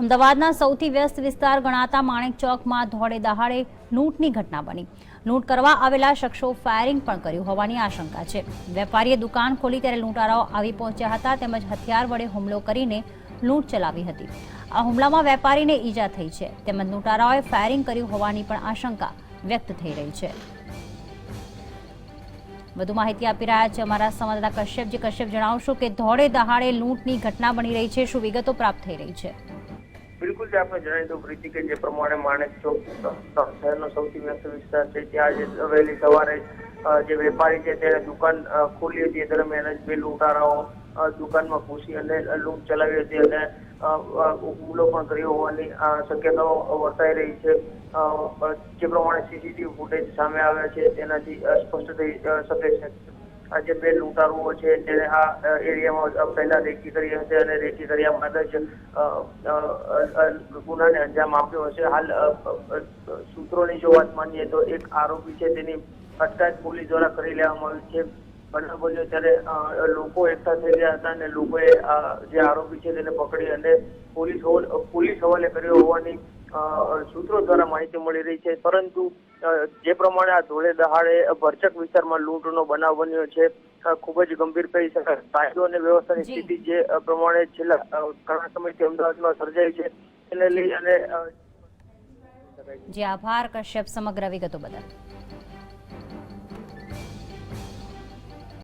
અમદાવાદના સૌથી વ્યસ્ત વિસ્તાર ગણાતા માણેક ચોકમાં ધોળે દહાડે લૂંટની ઘટના બની. લૂંટ કરવા આવેલા શખ્સો ફાયરિંગ પણ કર્યું હોવાની આશંકા છે. વેપારીએ દુકાન ખોલી ત્યારે લૂંટારાઓ આવી પહોંચ્યા હતા તેમજ હથિયાર વડે હુમલો કરીને લૂંટ ચલાવી હતી. આ હુમલામાં વેપારીને ઈજા થઈ છે તેમજ લૂંટારાઓએ ફાયરિંગ કર્યું હોવાની પણ આશંકા વ્યક્ત થઈ રહી છે. વધુ માહિતી આપી રહ્યા છે અમારા સંવાદદાતા કશ્યપજી. કશ્યપ, જણાવશો કે ધોળે દહાડે લૂંટની ઘટના બની રહી છે. શું વિગતો પ્રાપ્ત થઈ રહી છે? બિલકુલ જે આપણે જણાવી દઉં પ્રીતિ કે જે પ્રમાણે માણેક ચોક શહેરનો સૌથી વ્યસ્ત વિસ્તાર છે, ત્યાં જે વહેલી સવારે જે વેપારી છે તેણે દુકાન ખોલી હતી દરમિયાન જ બે લૂંટારાઓ દુકાનમાં ઘૂસી અને લૂંટ ચલાવી હતી અને હુમલો પણ કર્યો હોવાની શક્યતાઓ વર્તાઈ રહી છે. જે પ્રમાણે સીસીટીવી ફૂટેજ સામે આવ્યા છે, તેનાથી સ્પષ્ટ થઈ શકે છે. જે બે લૂંટારુઓ છે તેને આ એરિયામાં પહેલા રેકી કરી હશે અને રેકી કર્યા બાદ જ ગુનાને અંજામ આપ્યો હશે. હાલ સૂત્રોની જો વાત માનીએ તો એક આરોપી છે તેની અટકાયત પોલીસ દ્વારા કરી લેવામાં આવી છે. બનાવ બન્યો ત્યારે લોકો એકઠા થઈ ગયા હતા અને લોકોએ જે આરોપી છે તેને પકડી અને પોલીસ પોલીસ હવાલે કર્યો હોવાની સૂત્રો દ્વારા માહિતી મળી રહી છે. પરંતુ જે પ્રમાણે આ ધોળે દહાડે ભરચક વિસ્તારમાં લૂંટનો બનાવ બન્યો છે ખૂબ જ ગંભીર કહી શકાય. કાયદો અને વ્યવસ્થાની સ્થિતિ જે પ્રમાણે છેલ્લા ઘણા સમયથી અમદાવાદમાં સર્જાઈ છે તેને લઈ અને જે આભાર કશ્યપ. સમગ્ર વિગતો બદલ.